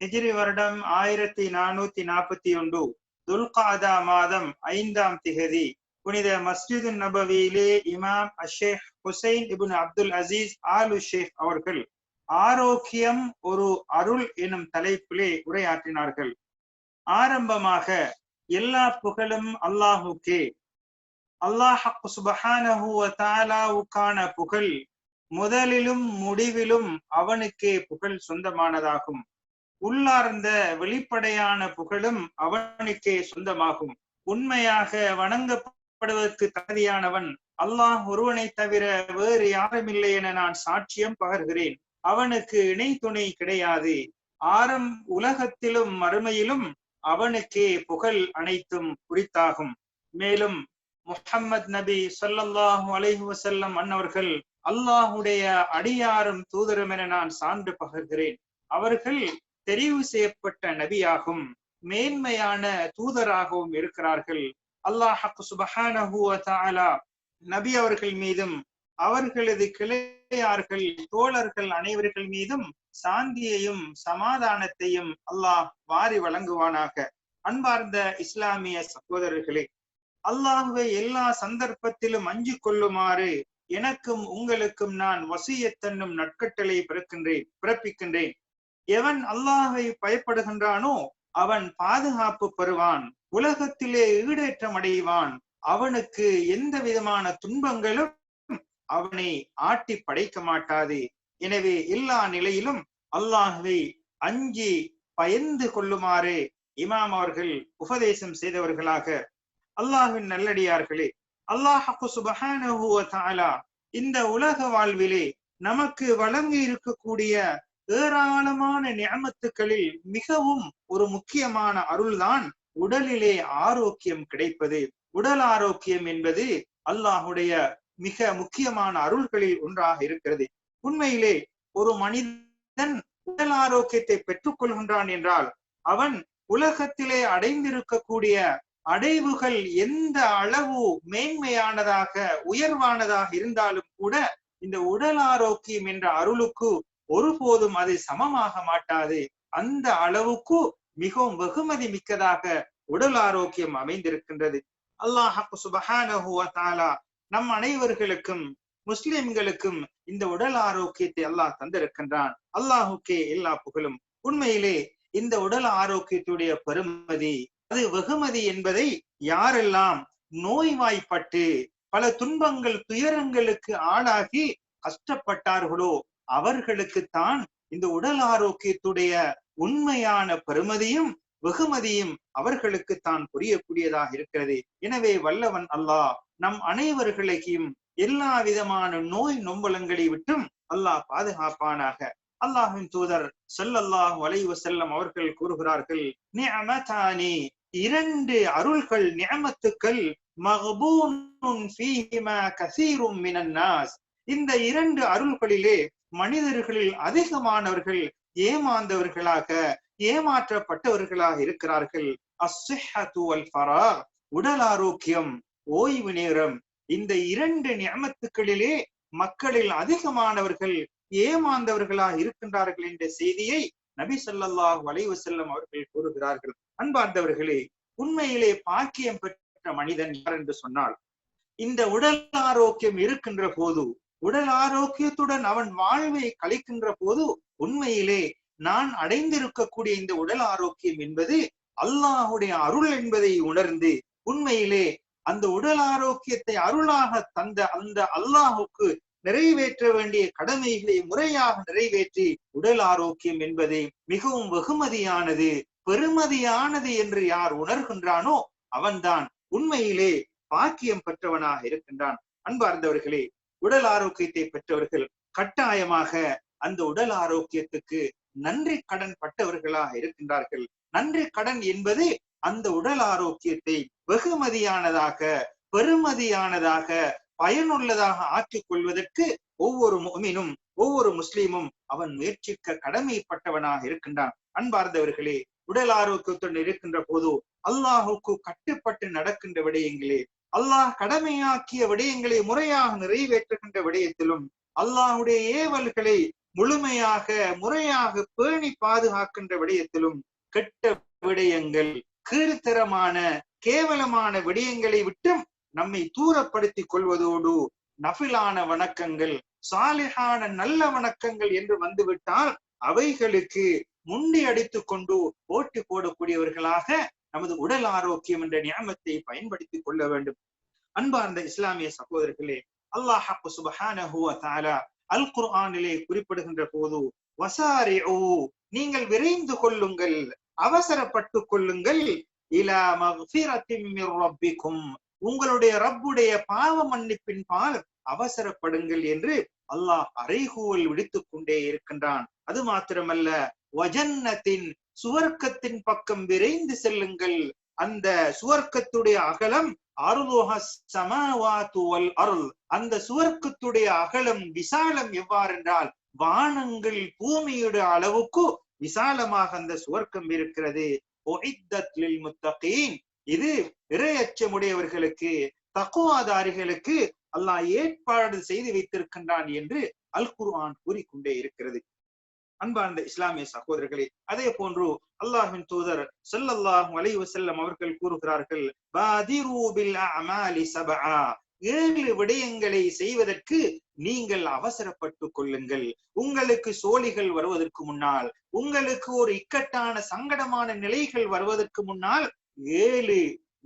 ஹிஜிரி வருடம் ஆயிரத்தி நானூத்தி நாற்பத்தி ஒன்று துல்காதா மாதம் ஐந்தாம் திகதி. புனித மஸ்ஜிது நபவியிலே இமாம் Sheikh Hussain ibn Abdul Aziz Al Sheikh அவர்கள் ஆரோக்கியம் ஒரு அருள் எனும் தலைப்பிலே உரையாற்றினார்கள். ஆரம்பமாக எல்லா புகழும் அல்லாஹுக்கே. அல்லாஹ் சுபஹானஹு தாலாவுக்கான புகழ் முதலிலும் முடிவிலும் அவனுக்கே புகழ் சொந்தமானதாகும். உள்ளார்ந்த வெளிப்படையான புகழும் அவனுக்கே சொந்தமாகும். உண்மையாக வணங்கப்படுவதற்கு தகுதியானவன் அல்லாஹ் ஒருவனை தவிர வேறு யாருமில்லை என நான் சாட்சியம் பகர்கிறேன். அவனுக்கு இணை துணை கிடையாது. ஆரம் உலகத்திலும் மறுமையிலும் அவனுக்கே புகழ் அனைத்தும் குறித்தாகும் மேலும் முஹம்மது நபி சொல்லல்லாஹு அலைஹு வசல்லம் அன்னவர்கள் அல்லாஹுடைய அடியாரும் தூதரும் என நான் சான்று பகர்கிறேன். அவர்கள் தெரிவு செய்யப்பட்ட நபியாகும். மேன்மையான தூதராகவும் இருக்கிறார்கள். அல்லாஹ் சுபஹானஹு நபி அவர்கள் மீதும் அவர்களது கிளையார்கள் தோழர்கள் அனைவர்கள் மீதும் சாந்தியையும் சமாதானத்தையும் அல்லாஹ் வாரி வழங்குவானாக. அன்பார்ந்த இஸ்லாமிய சகோதரர்களே அல்லாஹுவை எல்லா சந்தர்ப்பத்திலும் அஞ்சு கொள்ளுமாறு எனக்கும் உங்களுக்கும் நான் வசியத்தன்னும் நட்கட்டளை பிறக்கின்றேன் பிறப்பிக்கின்றேன். எவன் அல்லாஹை பயப்படுகின்றானோ அவன் பாதுகாப்பு பெறுவான் உலகத்திலே ஈடேற்றம் அடைவான். அவனுக்கு எந்த விதமான துன்பங்களும் அவனை ஆட்டி படைக்க மாட்டாது. எனவே எல்லா நிலையிலும் அல்லாஹுவை அஞ்சி பயந்து கொள்ளுமாறு இமாம் அவர்கள் உபதேசம் செய்தவர்களாக அல்லாஹின் நல்லடியார்களே அல்லாஹு சுபஹான இந்த உலக வாழ்விலே நமக்கு வழங்கி இருக்கக்கூடிய ஏராளமான நியமத்துக்களில் மிகவும் ஒரு முக்கியமான அருள்தான் உடலிலே ஆரோக்கியம் கிடைப்பது. உடல் ஆரோக்கியம் என்பது அல்லாஹுடைய மிக முக்கியமான அருள்களில் ஒன்றாக இருக்கிறது. உண்மையிலே ஒரு மனிதன் உடல் ஆரோக்கியத்தை பெற்றுக் கொள்கின்றான் என்றால் அவன் உலகத்திலே அடைந்திருக்கக்கூடிய அடைவுகள் எந்த அளவு மேன்மையானதாக உயர்வானதாக இருந்தாலும் கூட இந்த உடல் ஆரோக்கியம் என்ற அருளுக்கு ஒருபோதும் அது சமமாக மாட்டாது. அந்த அளவுக்கு மிகவும் வெகுமதி மிக்கதாக உடல் ஆரோக்கியம் அமைந்திருக்கின்றது. அல்லாஹு சுபஹானா நம் அனைவர்களுக்கும் முஸ்லிம்களுக்கும் இந்த உடல் ஆரோக்கியத்தை அல்லாஹ் தந்திருக்கின்றான். அல்லாஹுக்கே எல்லா புகழும். உண்மையிலே இந்த உடல் ஆரோக்கியத்துடைய பெருமதி அது வெகுமதி என்பதை யாரெல்லாம் நோய்வாய்ப்பட்டு பல துன்பங்கள் துயரங்களுக்கு ஆளாகி கஷ்டப்பட்டார்களோ அவர்களுக்குத்தான் இந்த உடல் ஆரோக்கியத்துடைய உண்மையான பெருமதியும் வெகுமதியும் அவர்களுக்கு தான் புரியக்கூடியதாக இருக்கிறது. எனவே வல்லவன் அல்லாஹ் நம் அனைவர்களையும் எல்லா விதமான நோய் நொம்பலங்களை விட்டும் அல்லாஹ் பாதுகாப்பானாக. அல்லாஹின் தூதர் செல்லல்லாஹ் வளைவு செல்லம் அவர்கள் கூறுகிறார்கள் நியமதானி இரண்டு அருள்கள் நியமத்துக்கள் இந்த இரண்டு அருள்களிலே மனிதர்களில் அதிகமானவர்கள் ஏமாந்தவர்களாக ஏமாற்றப்பட்டவர்களாக இருக்கிறார்கள். உடல் ஆரோக்கியம் ஓய்வு நேரம். இந்த இரண்டு நியமத்துக்களிலே மக்களில் அதிகமானவர்கள் ஏமாந்தவர்களாக இருக்கின்றார்கள் என்ற செய்தியை நபி சொல்லாஹ் வளைவு செல்லம் அவர்கள் கூறுகிறார்கள். அன்பார்ந்தவர்களே உண்மையிலே பாக்கியம் பெற்ற மனிதன் யார் என்று சொன்னால் இந்த உடல் ஆரோக்கியம் இருக்கின்ற போது உடல் ஆரோக்கியத்துடன் அவன் வாழ்வை கழிக்கின்ற போது உண்மையிலே நான் அடைந்திருக்கக்கூடிய இந்த உடல் ஆரோக்கியம் என்பது அல்லாஹுடைய அருள் என்பதை உணர்ந்து உண்மையிலே அந்த உடல் ஆரோக்கியத்தை அருளாக தந்த அந்த அல்லாஹுக்கு நிறைவேற்ற வேண்டிய கடமைகளை முறையாக நிறைவேற்றி உடல் ஆரோக்கியம் என்பது மிகவும் வெகுமதியானது பெருமதியானது என்று யார் உணர்கின்றானோ அவன்தான் உண்மையிலே பாக்கியம் பெற்றவனாக இருக்கின்றான். அன்பார்ந்தவர்களே உடல் ஆரோக்கியத்தை பெற்றவர்கள் கட்டாயமாக அந்த உடல் ஆரோக்கியத்துக்கு நன்றி கடன் பட்டவர்களாக இருக்கின்றார்கள். நன்றி கடன் என்பது அந்த உடல் ஆரோக்கியத்தை வெகுமதியானதாக பெருமதியானதாக பயனுள்ளதாக ஆக்கிக் கொள்வதற்கு ஒவ்வொரு முமினும் ஒவ்வொரு முஸ்லீமும் அவன் முயற்சிக்க கடமைப்பட்டவனாக இருக்கின்றான். அன்பார்ந்தவர்களே உடல் ஆரோக்கியத்துடன் இருக்கின்ற போது அல்லாஹுக்கு கட்டுப்பட்டு நடக்கின்ற விடயங்களே அல்லாஹ் கடமையாக்கிய விடயங்களை முறையாக நிறைவேற்றுகின்ற விடயத்திலும் அல்லாஹுடைய ஏவல்களை முழுமையாக முறையாக பேணி பாதுகாக்கின்ற விடயத்திலும் கெட்ட விடயங்கள் கீழ்த்தரமான கேவலமான விடயங்களை விட்டும் நம்மை தூரப்படுத்திக் கொள்வதோடு நபிலான வணக்கங்கள் சாலிகான நல்ல வணக்கங்கள் என்று வந்துவிட்டால் அவைகளுக்கு முண்டி அடித்துக் கொண்டு போட்டி போடக்கூடியவர்களாக நமது உடல் ஆரோக்கியம் என்ற நியமத்தை பயன்படுத்திக் கொள்ள வேண்டும். அன்பார்ந்த இஸ்லாமிய சகோதரர்களே அல்லாஹ் சுபஹான அல் குர்ஆனிலே குறிப்பிடுகின்ற போது வசாரி நீங்கள் விரைந்து கொள்ளுங்கள் அவசரப்பட்டு கொள்ளுங்கள் உங்களுடைய ரப்புடைய பாவ மன்னிப்பின் பால் அவசரப்படுங்கள் என்று அல்லாஹ் அறைகூவல் விடுத்துக் கொண்டே இருக்கின்றான். அது மாத்திரமல்ல வஜன்னத்தின் சுவர்க்கத்தின் பக்கம் விரைந்து செல்லுங்கள். அந்த சுவர்க்கத்துடைய அகலம் அருள் அருள். அந்த சுவர்க்கத்துடைய அகலம் விசாலம் எவ்வாறென்றால் வானங்கள் பூமியுடைய அளவுக்கு விசாலமாக அந்த சுவர்க்கம் இருக்கிறது. இது இரையச்சமுடையவர்களுக்கு தக்குவாதாரிகளுக்கு அல்லாஹ் ஏற்பாடு செய்து வைத்திருக்கின்றான் என்று அல் குர்ஆன் கூறிக்கொண்டே இருக்கிறது. அன்பார்ந்த இஸ்லாமிய சகோதரர்களே அதே போன்று அல்லாஹின் தூதர் ஸல்லல்லாஹு அலைஹி செல்லம் அவர்கள் கூறுகிறார்கள் ஏழு விடயங்களை செய்வதற்கு நீங்கள் அவசரப்பட்டு கொள்ளுங்கள். உங்களுக்கு சோழிகள் வருவதற்கு முன்னால் உங்களுக்கு ஒரு இக்கட்டான சங்கடமான நிலைகள் வருவதற்கு முன்னால் ஏழு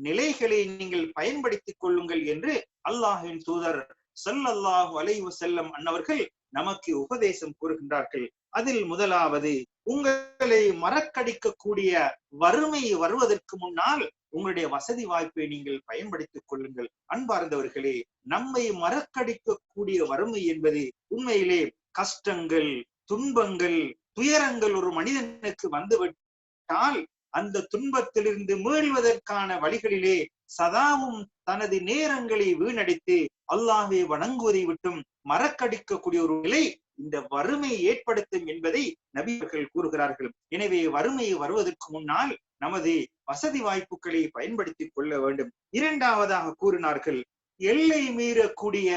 நிலைகளை நீங்கள் பயன்படுத்திக் கொள்ளுங்கள் என்று அல்லாஹின் தூதர் சல்லல்லாஹு அலைவு செல்லம் அன்னவர்கள் நமக்கு உபதேசம் கூறுகின்றார்கள். அதில் முதலாவது உங்களை மறக்கடிக்கக்கூடிய வறுமை வருவதற்கு முன்னால் உங்களுடைய வசதி வாய்ப்பை நீங்கள் பயன்படுத்திக் கொள்ளுங்கள். அன்பார்ந்தவர்களே நம்மை மறக்கடிக்கக்கூடிய வறுமை என்பது உண்மையிலே கஷ்டங்கள் துன்பங்கள் துயரங்கள் ஒரு மனிதனுக்கு வந்துவிட்டால் அந்த துன்பத்திலிருந்து மீள்வதற்கான வழிகளிலே சதாவும் தனது நேரங்களை வீணடித்து அல்லாஹை வணங்குவதை விட்டும் மறக்கடிக்கக்கூடிய ஒரு நிலை இந்த வறுமையை ஏற்படுத்தும் என்பதை நபியர்கள் கூறுகிறார்கள். எனவே வறுமை வருவதற்கு முன்னால் நமது வசதி வாய்ப்புகளை பயன்படுத்திக் கொள்ள வேண்டும். இரண்டாவதாக கூறினார்கள் எல்லை மீறக்கூடிய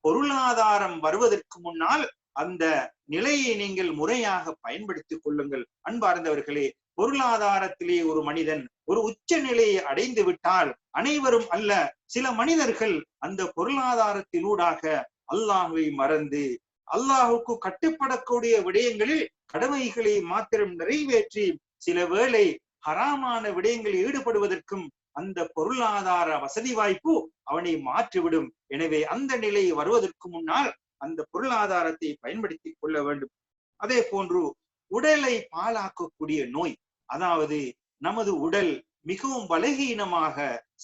பொருளாதாரம் வருவதற்கு முன்னால் அந்த நிலையை நீங்கள் முறையாக பயன்படுத்திக் கொள்ளுங்கள். அன்பார்ந்தவர்களே பொருளாதாரத்திலே ஒரு மனிதன் ஒரு உச்ச நிலையை அடைந்து விட்டால் அனைவரும் அல்ல சில மனிதர்கள் அந்த பொருளாதாரத்தினூடாக அல்லாஹை மறந்து அல்லாஹுக்கு கட்டுப்படக்கூடிய விடயங்களில் கடமைகளை மாத்திரம் நிறைவேற்றி சில வேளை ஹராமான விடயங்களில் ஈடுபடுவதற்கும் அந்த பொருளாதார வசதி வாய்ப்பு அவனை மாற்றிவிடும். எனவே அந்த நிலை வருவதற்கு முன்னால் அந்த பொருளாதாரத்தை பயன்படுத்திக் கொள்ள வேண்டும். அதே போன்று உடலை பாழாக்கக்கூடிய நோய் அதாவது நமது உடல் மிகவும் பலகீனமாக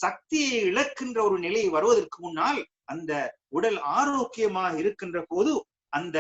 சக்தியை இழக்கின்ற ஒரு நிலை வருவதற்கு முன்னால் அந்த உடல் ஆரோக்கியமாக இருக்கின்ற போது அந்த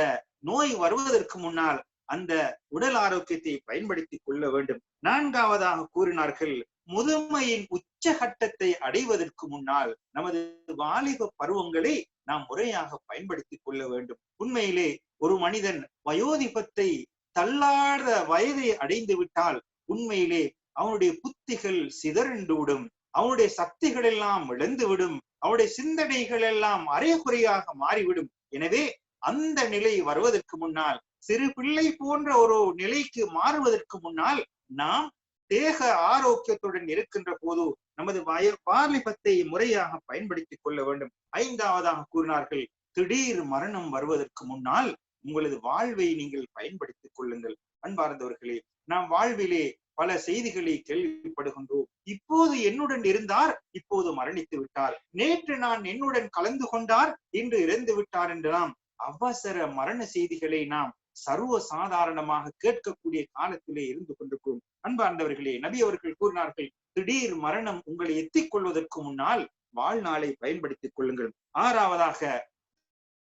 நோய் வருவதற்கு முன்னால் அந்த உடல் ஆரோக்கியத்தை பயன்படுத்திக் கொள்ள வேண்டும். நான்காவதாக கூறினார்கள் முதுமையின் உச்சகட்டத்தை அடைவதற்கு முன்னால் நமது வாலிப பருவங்களை நாம் முறையாக பயன்படுத்திக் கொள்ள வேண்டும். உண்மையிலே ஒரு மனிதன் வயோதிபத்தை தள்ளாத வயதை அடைந்து விட்டால் உண்மையிலே அவனுடைய புத்திகள் சிதறண்டு விடும் அவனுடைய சக்திகள் எல்லாம் இழந்துவிடும் அவனுடைய சிந்தனைகள் எல்லாம் அரைகுறையாக மாறிவிடும். எனவே அந்த நிலை வருவதற்கு முன்னால் சிறு பிள்ளை போன்ற ஒரு நிலைக்கு மாறுவதற்கு முன்னால் நாம் தேக ஆரோக்கியத்துடன் இருக்கின்ற போது நமது வய வாலிபத்தை முறையாக பயன்படுத்திக் கொள்ள வேண்டும். ஐந்தாவதாக கூறினார்கள் திடீர் மரணம் வருவதற்கு முன்னால் உங்களது வாழ்வை நீங்கள் பயன்படுத்திக் கொள்ளுங்கள். அன்பார்ந்தவர்களே நாம் வாழ்விலே பல செய்திகளை கேள்விப்படுகின்றோம். இப்போது என்னுடன் இருந்தார் இப்போது மரணித்து விட்டார். நேற்று நான் என்னுடன் கலந்து கொண்டார் இன்று இறந்து விட்டார் என்று நாம் அவசர மரண செய்திகளை நாம் சர்வ சாதாரணமாக கேட்கக்கூடிய காலத்திலே இருந்து கொண்டிருக்கிறோம். அன்பார்ந்தவர்களே நபி அவர்கள் கூறினார்கள் திடீர் மரணம் உங்களை எத்திக் கொள்வதற்கு முன்னால் வாழ்நாளை பயன்படுத்திக் கொள்ளுங்கள். ஆறாவதாக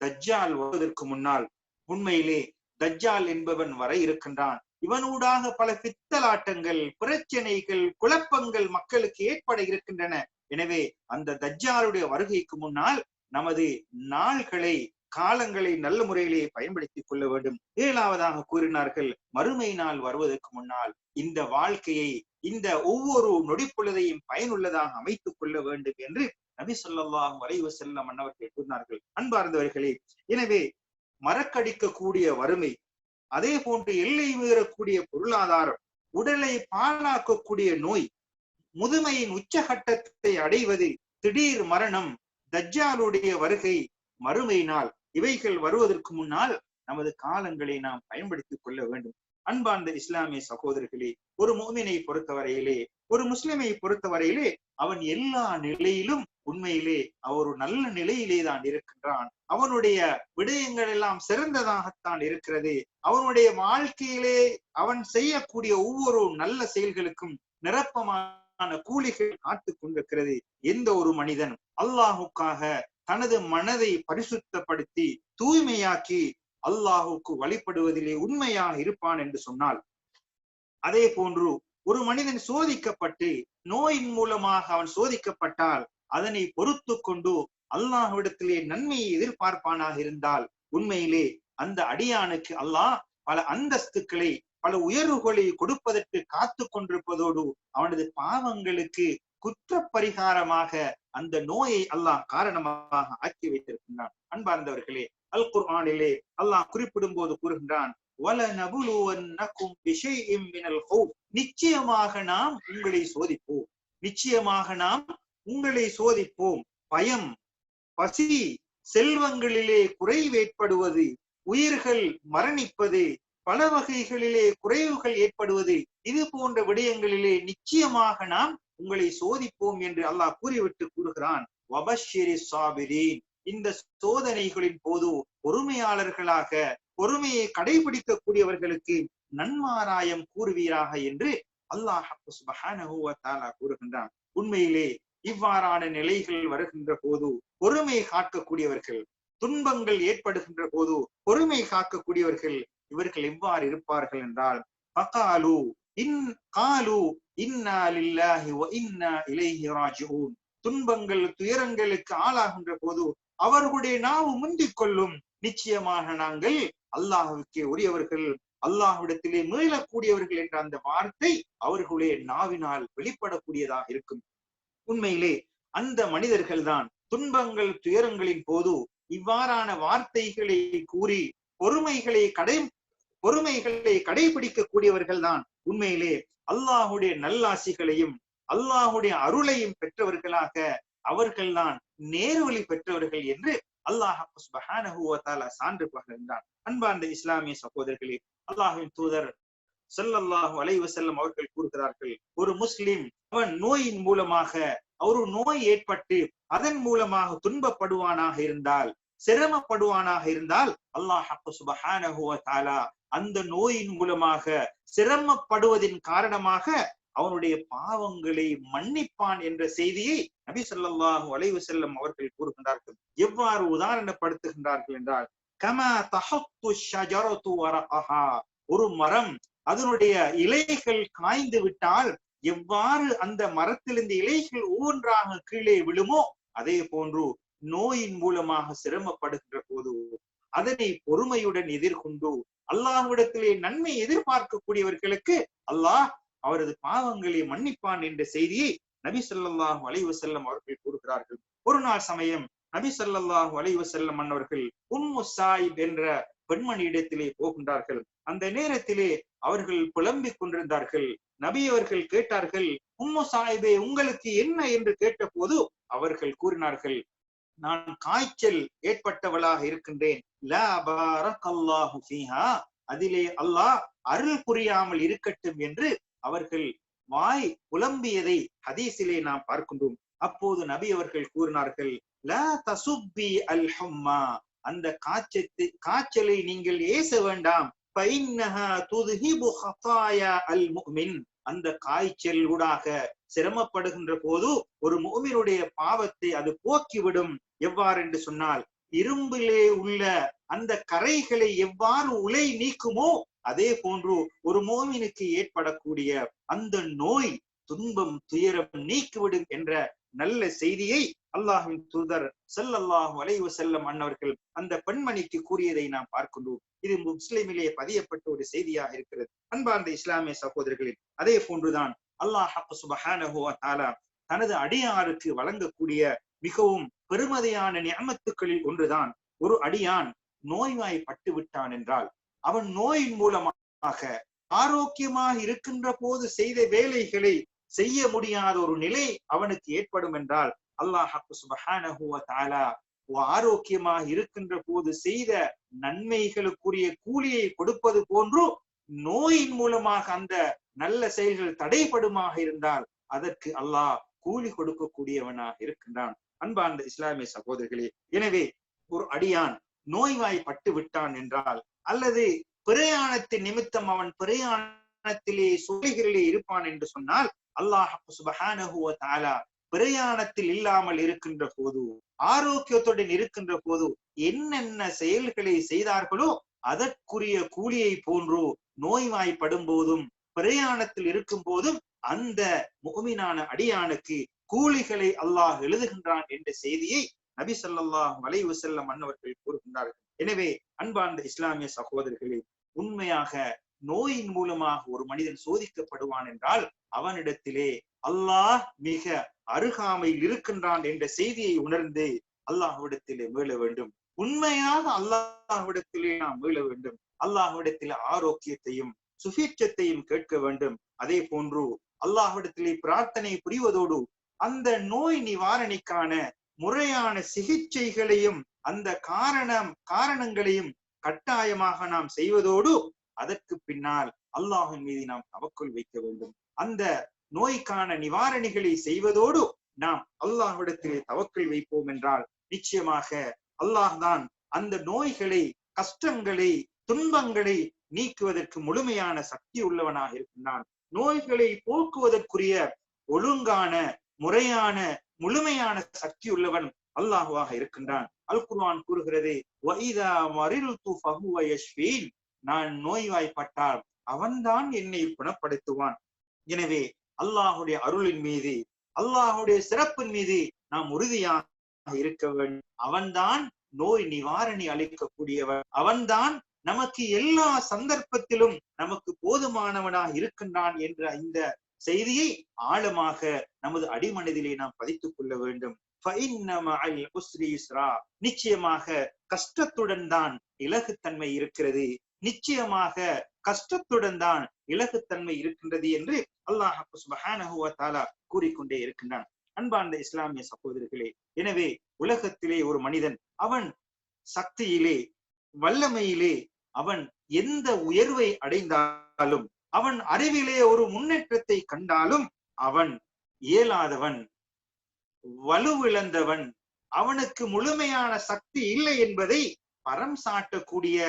தஜ்ஜால் வருவதற்கு முன்னால் உண்மையிலே தஜ்ஜால் என்பவன் வர இருக்கின்றான். இவனூடாக பல பித்தலாட்டங்கள் பிரச்சனைகள் குழப்பங்கள் மக்களுக்கு ஏற்பட இருக்கின்றன. எனவே அந்த தஜ்ஜாலுடைய வருகைக்கு முன்னால் நமது நாள்களை காலங்களை நல்ல முறையிலே பயன்படுத்திக் கொள்ள வேண்டும். ஏழாவதாக கூறினார்கள் மறுமை நாள் வருவதற்கு முன்னால் இந்த வாழ்க்கையை இந்த ஒவ்வொரு நொடிப்பொழுதையும் பயனுள்ளதாக அமைத்துக் கொள்ள வேண்டும் என்று நபி சொல்லாஹ் வரைவு செல்ல மன்னவர்கள் கூறினார்கள். அன்பார்ந்தவர்களே எனவே மறக்கடிக்கக்கூடிய வறுமை அதே போன்று எல்லை மீறக்கூடிய பொருளாதாரம் உடலை பாழாக்கக்கூடிய நோய் முதுமையின் உச்சகட்டத்தை அடைவது திடீர் மரணம் தஜ்ஜாலுடைய வருகை மறுமை நாள். இவைகள் வருவதற்கு முன்னால் நமது காலங்களை நாம் பயன்படுத்திக் கொள்ள வேண்டும். அன்பார்ந்த இஸ்லாமிய சகோதரர்களே ஒரு மோமினை பொறுத்தவரையிலே ஒரு முஸ்லிமை பொறுத்தவரையிலே அவன் எல்லா நிலையிலும் உண்மையிலே அவர் ஒரு நல்ல நிலையிலே தான் இருக்கின்றான். அவனுடைய விடயங்கள் எல்லாம் சிறந்ததாகத்தான் இருக்கிறது. அவனுடைய வாழ்க்கையிலே அவன் செய்யக்கூடிய ஒவ்வொரு நல்ல செயல்களுக்கும் நிரப்பமான கூலிகள் காத்து கொண்டிருக்கிறது எந்த ஒரு மனிதன் அல்லாஹுக்காக தனது மனதை பரிசுத்தப்படுத்தி தூய்மையாக்கி அல்லாஹுக்கு வழிபடுவதிலே உண்மையாக இருப்பான் என்று சொன்னால் அதே போன்று ஒரு மனிதன் சோதிக்கப்பட்டு நோயின் மூலமாக அவன் சோதிக்கப்பட்டால் அதனை பொறுத்து கொண்டு அல்லாஹ்விடத்திலே நன்மையை எதிர்பார்ப்பானாக இருந்தால் உண்மையிலே அந்த அடியானுக்கு அல்லாஹ் பல அந்தஸ்துக்களை பல உயர்வுகளை கொடுப்பதற்கு காத்து கொண்டிருப்பதோடு அவனது பாவங்களுக்கு குற்ற பரிகாரமாக அந்த நோயை அல்லாஹ் காரணமாக ஆக்கி வைத்திருக்கின்றான். அன்பார்ந்தவர்களே அல் குர்ஆனிலே அல்லாஹ் குறிப்பிடும் போது கூறுகின்றான் நிச்சயமாக நாம் உங்களை சோதிப்போம். நிச்சயமாக நாம் உங்களை சோதிப்போம். பயம் பசி செல்வங்களிலே குறைவேற்படுவது உயிர்கள் மரணிப்பது பல வகைகளிலே குறைவுகள் ஏற்படுவது இது போன்ற விடயங்களிலே நிச்சயமாக நாம் உங்களை சோதிப்போம் என்று அல்லாஹ் கூறிவிட்டு கூறுகிறான். இந்த சோதனைகளின் போது பொறுமையாளர்களாக பொறுமையை கடைபிடிக்கக்கூடியவர்களுக்கு நன்மாராயம் கூறுவீராக என்று அல்லாஹ் கூறுகின்றான். உண்மையிலே இவ்வாறான நிலைகள் வருகின்ற போது பொறுமை காக்கக்கூடியவர்கள் துன்பங்கள் ஏற்படுகின்ற போது பொறுமை காக்கக்கூடியவர்கள் இவர்கள் எவ்வாறு இருப்பார்கள் என்றால் பகாலு இன் காலு இன்னா லில்லாஹி வ இன்னா இலைஹி ராஜிஊன். துன்பங்கள் துயரங்களுக்கு ஆளாகின்ற போது அவர்களுடைய நாவு முந்திக் கொள்ளும் நிச்சயமாக நாங்கள் அல்லாஹுக்கே உரியவர்கள். அல்லாஹ்விடத்திலே மீளக்கூடியவர்கள் என்ற அந்த வார்த்தை அவர்களுடைய நாவினால் வெளிப்படக்கூடியதாக இருக்கும். உண்மையிலே அந்த மனிதர்கள் தான் துன்பங்கள் துயரங்களின் போது இவ்வாறான வார்த்தைகளை கூறி பொறுமைகளை கடை பொறுமைகளை கடைபிடிக்கக்கூடியவர்கள் தான் உண்மையிலே அல்லாஹுடைய நல்லாசிகளையும் அல்லாஹுடைய அருளையும் பெற்றவர்களாக அவர்கள் தான் நேர்வழி பெற்றவர்கள் என்று அல்லாஹ் சான்று பகிர்ந்தான் அன்பார்ந்த இஸ்லாமிய சகோதரர்களே அல்லாஹின் தூதர் செல்லல்லாஹு அலைவு செல்லம் அவர்கள் கூறுகிறார்கள் ஒரு முஸ்லிம் அவன் நோயின் மூலமாக ஒரு நோய் ஏற்பட்டு அதன் மூலமாக துன்பப்படுவானாக இருந்தால் சிரமப்படுவானாக இருந்தால் அல்லாஹ் சுபஹானஹுவ அந்த நோயின் மூலமாக சிரமப்படுவதின் காரணமாக அவனுடைய பாவங்களை மன்னிப்பான் என்ற செய்தியை நபி சொல்லாஹு வளைவு செல்லும் அவர்கள் கூறுகின்றார்கள். எவ்வாறு உதாரணப்படுத்துகின்றார்கள் என்றால் கம தஹத்து ஷஜரத்து வரஹா ஒரு மரம் அதனுடைய இலைகள் காய்ந்து விட்டால் எவ்வாறு அந்த மரத்திலிருந்து இலைகள் ஒவ்வொன்றாக கீழே விழுமோ அதே போன்று நோயின் மூலமாக சிரமப்படுகின்ற போது அதனை பொறுமையுடன் எதிர்கொண்டு அல்லாஹ்விடத்திலே நன்மை எதிர்பார்க்கக்கூடியவர்களுக்கு அல்லாஹ் அவரது பாவங்களை மன்னிப்பான் என்ற செய்தியை நபி சொல்லாஹு வலைவு செல்லம் அவர்கள் கூறுகிறார்கள். ஒரு நாள் சமயம் நபி சொல்லாஹு வலைவு செல்லம் அன்னவர்கள் உம்மு சாயிப் என்ற பெண்மணியிடத்திலே போகின்றார்கள். அந்த நேரத்திலே அவர்கள் புலம்பிக் கொண்டிருந்தார்கள். நபி அவர்கள் கேட்டார்கள் உம்மு சாயிபே உங்களுக்கு என்ன? என்று கேட்ட போது அவர்கள் கூறினார்கள் நான் காய்ச்சல் ஏற்பட்டவளாக இருக்கின்றேன். அதிலே அல்லாஹ் அருள் புரியாமல் இருக்கட்டும் என்று அவர்கள் வாய் புலம்பியதை ஹதீஸிலே நாம் பார்க்கின்றோம். அப்போது நபி அவர்கள் கூறினார்கள் அல் ஹம்மா. அந்த காய்ச்சத்து காய்ச்சலை நீங்கள் ஏச வேண்டாம். அந்த காய்ச்சல் ஊடாக சிரமப்படுகின்ற போது ஒரு மோமினுடைய பாவத்தை அது போக்கிவிடும். எவ்வாறு என்று சொன்னால் இரும்பிலே உள்ள அந்த கரைகளை எவ்வாறு உலை நீக்குமோ அதே போன்று ஒரு மோமினுக்கு ஏற்படக்கூடிய அந்த நோய் துன்பம் துயரம் நீக்கிவிடும் என்ற நல்ல செய்தியை அல்லாஹின் தூதர் ஸல்லல்லாஹு வளைவு செல்லம் அன்னவர்கள் அந்த பெண்மணிக்கு கூறியதை நாம் பார்க்கின்றோம். இது முஸ்லிமிலே பதியப்பட்ட ஒரு செய்தியாக இருக்கிறது. அன்பார்ந்த இஸ்லாமிய சகோதரர்களில் அதே போன்றுதான் அல்லாஹ் தனது அடியாருக்கு வழங்கக்கூடிய மிகவும் பெருமதியான நியமத்துக்களில் ஒன்றுதான். ஒரு அடியான் நோய்வாய்ப்பட்டு விட்டான் என்றால் அவன் நோயின் மூலமாக ஆரோக்கியமாக இருக்கின்ற போது செய்த வேலைகளை செய்ய முடியாத ஒரு நிலை அவனுக்கு ஏற்படும் என்றால் அல்லாஹ் சுபஹானஹு தாலா ஆரோக்கியமாக இருக்கின்ற போது செய்த நன்மைகளுக்குரிய கூலியை கொடுப்பது போன்றும் நோயின் மூலமாக அந்த நல்ல செயல்கள் தடைபடுமாக இருந்தால் அதற்கு அல்லாஹ் கூலி கொடுக்கக்கூடியவனாக இருக்கின்றான். அன்பார்ந்த இஸ்லாமிய சகோதரர்களே எனவே ஒரு அடியான் நோய்வாய்ப்பட்டு விட்டான் என்றால் அல்லது பிரயாணத்தின் நிமித்தம் அவன் பிரயாணத்திலே சுவைகளிலே இருப்பான் என்று சொன்னால் அல்லாஹ் சுபஹானஹு தாலா பிரயாணத்தில் இல்லாமல் இருக்கின்ற போது ஆரோக்கியத்துடன் இருக்கின்ற போது என்னென்ன செயல்களை செய்தார்களோ அதற்குரிய கூலியை போன்று நோய்வாய்ப்படும் போதும் பிரயாணத்தில் இருக்கும் போதும் அந்த முகமினான அடியானுக்கு கூலிகளை அல்லாஹ் எழுதுகின்றான் என்ற செய்தியை நபி ஸல்லல்லாஹு அலைஹி வஸல்லம் அன்னவர்கள் கூறுகின்றார்கள். எனவே அன்பார்ந்த இஸ்லாமிய சகோதரர்களே உண்மையாக நோயின் மூலமாக ஒரு மனிதன் சோதிக்கப்படுவான் என்றால் அவனிடத்திலே அல்லாஹ் மிக அருகாமையில் இருக்கின்றான் என்ற செய்தியை உணர்ந்து அல்லாஹ்விடத்திலே மீள வேண்டும். உண்மையாக அல்லாஹ்விடத்திலே நாம் மீள வேண்டும். அல்லாஹ்விடத்திலே ஆரோக்கியத்தையும் சுபீட்சத்தையும் கேட்க வேண்டும். அதே போன்று அல்லாஹ்விடத்திலே பிரார்த்தனை புரிவதோடு அந்த நோய் நிவாரணிக்கான முறையான சிகிச்சைகளையும் அந்த காரணம் காரணங்களையும் கட்டாயமாக நாம் செய்வதோடு அதற்கு பின்னால் அல்லாஹின் மீது நாம் தவக்குள் வைக்க வேண்டும். அந்த நோய்க்கான நிவாரணிகளை செய்வதோடு நாம் அல்லாஹ்விடத்திலே தவக்கல் வைப்போம் என்றால் நிச்சயமாக அல்லாஹ் தான் அந்த நோய்களை கஷ்டங்களை துன்பங்களை நீக்குவதற்கு முழுமையான சக்தி உள்ளவனாக இருக்கின்றான் நோய்களை போக்குவதற்குரிய ஒழுங்கான முறையான முழுமையான சக்தி உள்ளவன் அல்லாஹுவாக இருக்கின்றான். அல் குர்வான் கூறுகிறது நான் நோய்வாய்ப்பட்டால் அவன்தான் என்னை குணப்படுத்துவான். எனவே அல்லாஹுடைய அருளின் மீது அல்லாஹுடைய சிறப்பின் மீது நாம் உறுதியாக இருக்க வேண்டும். அவன்தான் நோய் நிவாரணி அளிக்கக்கூடியவன். அவன்தான் நமக்கு எல்லா சந்தர்ப்பத்திலும் நமக்கு போதுமானவனாக இருக்கின்றான் என்ற இந்த செய்தியை ஆழமாக நமது அடிமனதிலே நாம் பதித்துக் கொள்ள வேண்டும். நிச்சயமாக கஷ்டத்துடன் தான் இலகுத்தன்மை இருக்கிறது. நிச்சயமாக கஷ்டத்துடன் தான் இலகுத்தன்மை இருக்கின்றது என்று அல்லாஹ் கூறிக்கொண்டே இருக்கின்றான். அன்பார்ந்த இஸ்லாமிய சகோதரர்களே எனவே உலகத்திலே ஒரு மனிதன் அவன் சக்தியிலே வல்லமையிலே அவன் எந்த உயர்வை அடைந்தாலும் அவன் அறிவிலே ஒரு முன்னேற்றத்தை கண்டாலும் அவன் இயலாதவன் வலுவிழந்தவன் அவனுக்கு முழுமையான சக்தி இல்லை என்பதை பரம் சாட்டக்கூடிய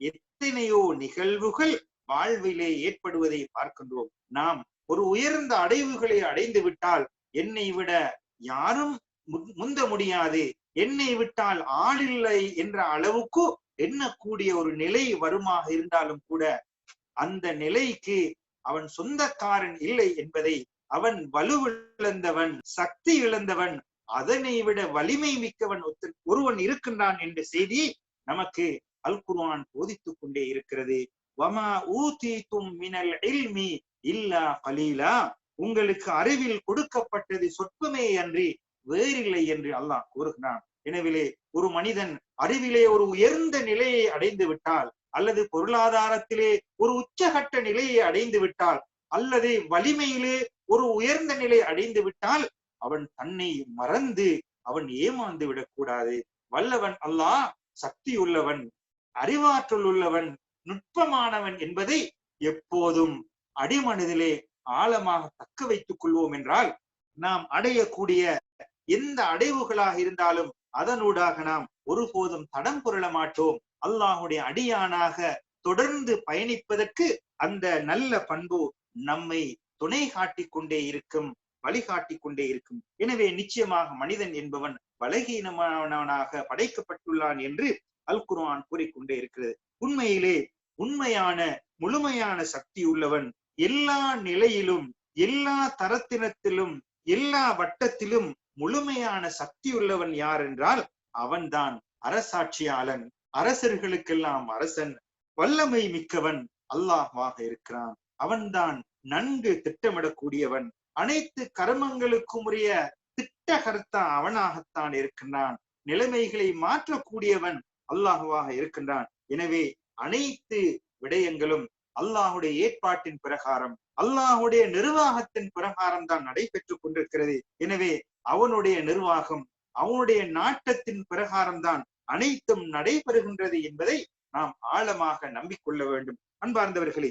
எத்தனையோ நிகழ்வுகள் வாழ்விலே ஏற்படுவதை பார்க்கின்றோம். நாம் ஒரு உயர்ந்த அடைவுகளை அடைந்து விட்டால் என்னை விட யாரும் முந்த முடியாது. என்னை விட்டால் ஆளில்லை என்ற அளவுக்கு எண்ணக்கூடிய ஒரு நிலை வருமாக இருந்தாலும் கூட அந்த நிலைக்கு அவன் சொந்தக்காரன் இல்லை என்பதை அவன் வலுவிழந்தவன் சக்தி இழந்தவன் அதனை விட வலிமை மிக்கவன் ஒருவன் இருக்கின்றான் என்ற செய்தி நமக்கு அல் குர்ஆன் போதித்துக் கொண்டே இருக்கிறது. வமா ஊதீதும் மினல் இல்மி இல்லா கலீலா உங்களுக்கு அறிவில் கொடுக்கப்பட்டது சொற்பமே அன்றி வேறில்லை என்று அல்லாஹ் கூறுகிறான். எனவே ஒரு மனிதன் அறிவிலே ஒரு உயர்ந்த நிலையை அடைந்து விட்டால் அல்லது பொருளாதாரத்திலே ஒரு உச்சகட்ட நிலையை அடைந்து விட்டால் அல்லது வலிமையிலே ஒரு உயர்ந்த நிலை அடைந்து விட்டால் அவன் தன்னை மறந்து அவன் ஏமாந்து விடக்கூடாது வல்லவன் அல்லாஹ் சக்தி உள்ளவன் அறிவாற்றல் உள்ளவன் நுட்பமானவன் என்பதை எப்போதும் அடிமனதிலே ஆழமாக தக்க வைத்துக் கொள்வோம் என்றால் நாம் அடையக்கூடிய எந்த அடைவுகளாக இருந்தாலும் அதனூடாக நாம் ஒருபோதும் தடம் புரள மாட்டோம். அல்லாஹுடைய அடியானாக தொடர்ந்து பயணிப்பதற்கு அந்த நல்ல பண்பு நம்மை துணை காட்டிக் கொண்டே இருக்கும் வழிகாட்டிக் கொண்டே இருக்கும். எனவே நிச்சயமாக மனிதன் என்பவன் பலகீனமானவனாக படைக்கப்பட்டுள்ளான் என்று அல் குர்ஆன் கூறிக்கொண்டே இருக்கிறது. உண்மையிலே உண்மையான முழுமையான சக்தி உள்ளவன் எல்லா நிலையிலும் எல்லா தரத்தினத்திலும் எல்லா வட்டத்திலும் முழுமையான சக்தி உள்ளவன் யார் என்றால் அவன்தான் அரசாட்சியாளன் அரசர்களுக்கெல்லாம் அரசன் வல்லமை மிக்கவன் அல்லாஹ்வாக இருக்கிறான். அவன்தான் நன்கு திட்டமிடக்கூடியவன். அனைத்து கர்மங்களுக்கும் உரிய திட்டகர்த்தா அவனாகத்தான் இருக்கின்றான். நிலைமைகளை மாற்றக்கூடியவன் அல்லாஹுவாக இருக்கின்றான். எனவே அனைத்து விடயங்களும் அல்லாஹுடைய ஏற்பாட்டின் பிரகாரம் அல்லாஹுடைய நிர்வாகத்தின் பிரகாரம் தான் நடைபெற்றுக் கொண்டிருக்கிறது. எனவே அவனுடைய நிர்வாகம் அவனுடைய நாட்டத்தின் பிரகாரம் தான் அனைத்தும் நடைபெறுகின்றது என்பதை நாம் ஆழமாக நம்பிக்கொள்ள வேண்டும். அன்பார்ந்தவர்களே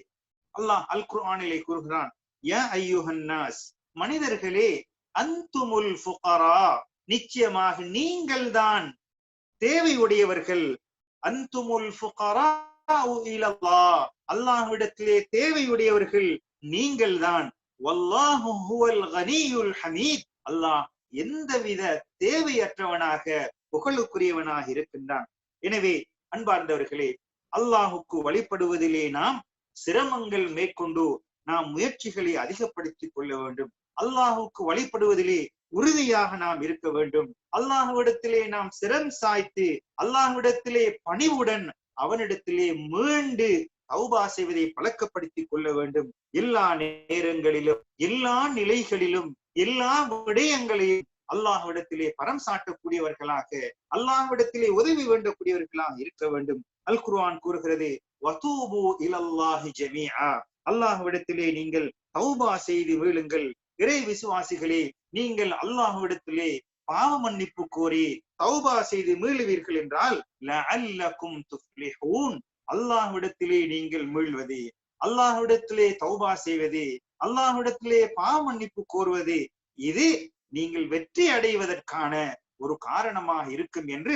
அல்லாஹ் அல் குர்ஆனிலே கூறுகிறான் யா ஐயுஹன்னாஸ் மனிதர்களே அந்துமுல் ஃபுகரா நிச்சயமாக நீங்கள் தான் தேவையுடையவர்கள். அந்துமுல் ஃபுகரா அல்லாஹ்விடத்திலே தேவையுடையவர்கள் நீங்கள் தான் ஹமீத். அல்லாஹ் எந்தவித தேவையற்றவனாக புகழுக்குரியவனாக இருக்கின்றான். எனவே அன்பார்ந்தவர்களே அல்லாஹுக்கு வழிபடுவதிலே நாம் சிரமங்கள் மேற்கொண்டு நாம் முயற்சிகளை அதிகப்படுத்திக் கொள்ள வேண்டும். அல்லாஹுக்கு வழிபடுவதிலே உறுதியாக நாம் இருக்க வேண்டும். அல்லாஹுவிடத்திலே நாம் சிரம் சாய்த்து அல்லாஹுவிடத்திலே பணிவுடன் அவனிடத்திலே மீண்டு தௌபா செய்வதை பழக்கப்படுத்திக் கொள்ள வேண்டும். எல்லா நேரங்களிலும் எல்லா நிலைகளிலும் எல்லா விடயங்களையும் அல்லாஹ்விடத்திலே பரம் சாட்டக்கூடியவர்களாக அல்லாஹ்விடத்திலே உதவி வேண்டக்கூடியவர்களாக இருக்க வேண்டும். அல் குர்ஆன் கூறுகிறது வதூபு இலல்லாஹி ஜமீஆ. அல்லாஹ்விடத்திலே நீங்கள் தௌபா செய்து வீழுங்கள். இறை விசுவாசிகளே நீங்கள் அல்லாஹ்விடத்திலே பாவ மன்னிப்பு கோரி தௌபா செய்து மீளுவீர்கள் என்றால் லஅல்லகும் அல்லாஹ்விடத்திலே நீங்கள் மீள்வது அல்லாஹ்விடத்திலே தௌபா செய்வது அல்லாஹ்விடத்திலே பாவ மன்னிப்பு கோருவது இது நீங்கள் வெற்றி அடைவதற்கான ஒரு காரணமாக இருக்கும் என்று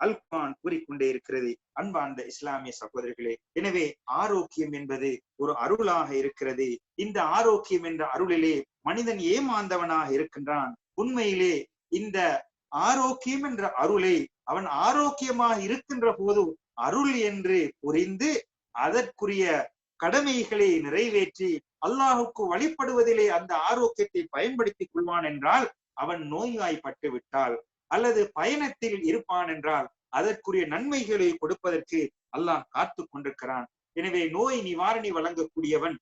அல்குவான் கூறிக்கொண்டே இருக்கிறது. அன்பார்ந்த இஸ்லாமிய சகோதரர்களே எனவே ஆரோக்கியம் என்பது ஒரு அருளாக இருக்கிறது. இந்த ஆரோக்கியம் என்ற அருளிலே மனிதன் ஏமாந்தவனாக இருக்கின்றான். உண்மையிலே இந்த ஆரோக்கியம் என்ற அருளை அவன் ஆரோக்கியமாக இருக்கின்ற போது அருள் என்று புரிந்து அதற்குரிய கடமைகளை நிறைவேற்றி அல்லாஹுக்கு வழிபடுவதிலே அந்த ஆரோக்கியத்தை பயன்படுத்திக் கொள்வான் என்றால் அவன் நோய்வாய்ப்பட்டு விட்டால் அல்லது பயணத்தில் இருப்பான் என்றால் அதற்குரிய நன்மைகளை கொடுப்பதற்கு அல்லாஹ் காத்து கொண்டிருக்கிறான். எனவே நோய் நிவாரணி வழங்கக்கூடியவன்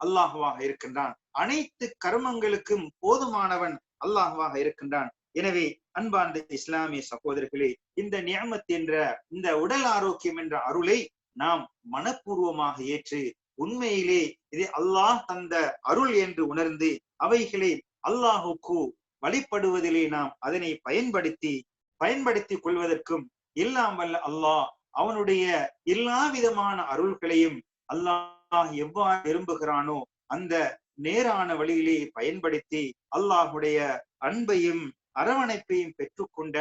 அல்லாஹுவாக இருக்கின்றான். அனைத்து கர்மங்களுக்கும் போதுமானவன் அல்லாஹுவாக இருக்கின்றான். எனவே அன்பார்ந்த இஸ்லாமிய சகோதரர்களே இந்த நியமத் என்ற இந்த உடல் ஆரோக்கியம் என்ற அருளை நாம் மனப்பூர்வமாக ஏற்று உண்மையிலே இது அல்லாஹ் தந்த அருள் என்று உணர்ந்து அவைகளை அல்லாஹுக்கு வழிபடுவதிலே நாம் அதனை பயன்படுத்தி பயன்படுத்திக் கொள்வதற்கும் எல்லாம் வல்ல அல்லாஹ் அவனுடைய எல்லா விதமான அருள்களையும் அல்லாஹ் எவ்வாறு விரும்புகிறானோ அந்த நேரான வழியிலே பயன்படுத்தி அல்லாஹுடைய அன்பையும் அரவணைப்பையும் பெற்றுக்கொண்ட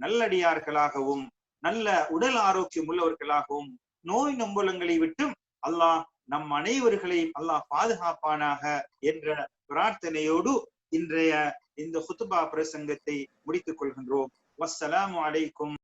நல்லடியார்களாகவும் நல்ல உடல் ஆரோக்கியம் உள்ளவர்களாகவும் நோய் நொம்பலங்களை விட்டும் அல்லாஹ் நம் அனைவர்களையும் அல்லாஹ் பாதுகாப்பானாக என்ற பிரார்த்தனையோடு இன்றைய இந்த ஹுத்துபா பிரசங்கத்தை முடித்துக் கொள்கின்றோம். வசலாம் அலைக்கும்